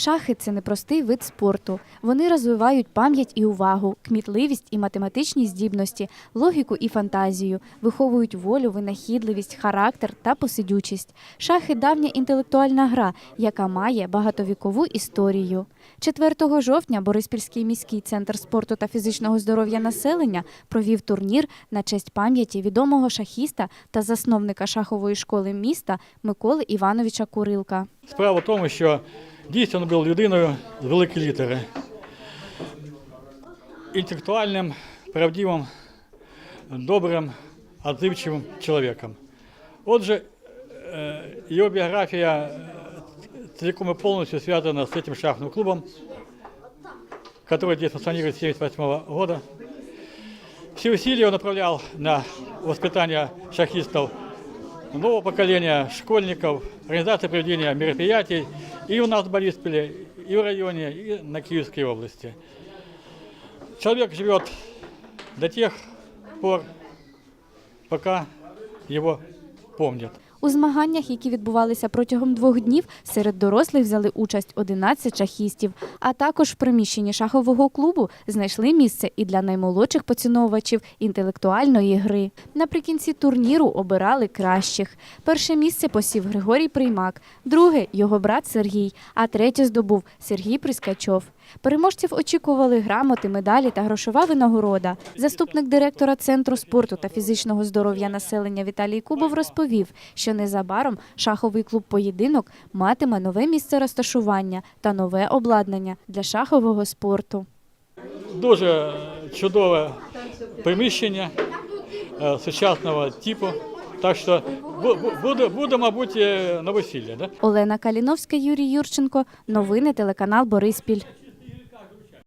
Шахи це непростий вид спорту. Вони розвивають пам'ять і увагу, кмітливість і математичні здібності, логіку і фантазію, виховують волю, винахідливість, характер та посидючість. Шахи давня інтелектуальна гра, яка має багатовікову історію. 4 жовтня Бориспільський міський центр спорту та фізичного здоров'я населення провів турнір на честь пам'яті відомого шахіста та засновника шахової школи міста Миколи Івановича Курилка. Справа в тому, що дійсно він був людиною з великої літери. Інтелектуальним, правдивим, добрим, відзивчивим чоловіком. Отже, е, його біографія е, целиком и полностью связана с этим шахматным клубом, который здесь функционирует с 1978 года. Все усилия он направлял на воспитание шахистов нового поколения школьников, организации проведения мероприятий и у нас в Борисполе, и в районе, и на Киевской области. Человек живет до тех пор, пока его помнят. У змаганнях, які відбувалися протягом двох днів, серед дорослих взяли участь 11 шахістів. А також в приміщенні шахового клубу знайшли місце і для наймолодших поціновувачів інтелектуальної гри. Наприкінці турніру обирали кращих. Перше місце посів Григорій Приймак, друге його брат Сергій, а третє здобув Сергій Прискачов. Переможців очікували грамоти, медалі та грошова винагорода. Заступник директора Центру спорту та фізичного здоров'я населення Віталій Кубов розповів, що незабаром шаховий клуб поєдинок матиме нове місце розташування та нове обладнання для шахового спорту. Дуже чудове приміщення е, сучасного типу. Так що бу- бу- буде, буде мабуть, е, на весілля. Да? Олена Каліновська, Юрій Юрченко. Новини телеканал Бориспіль.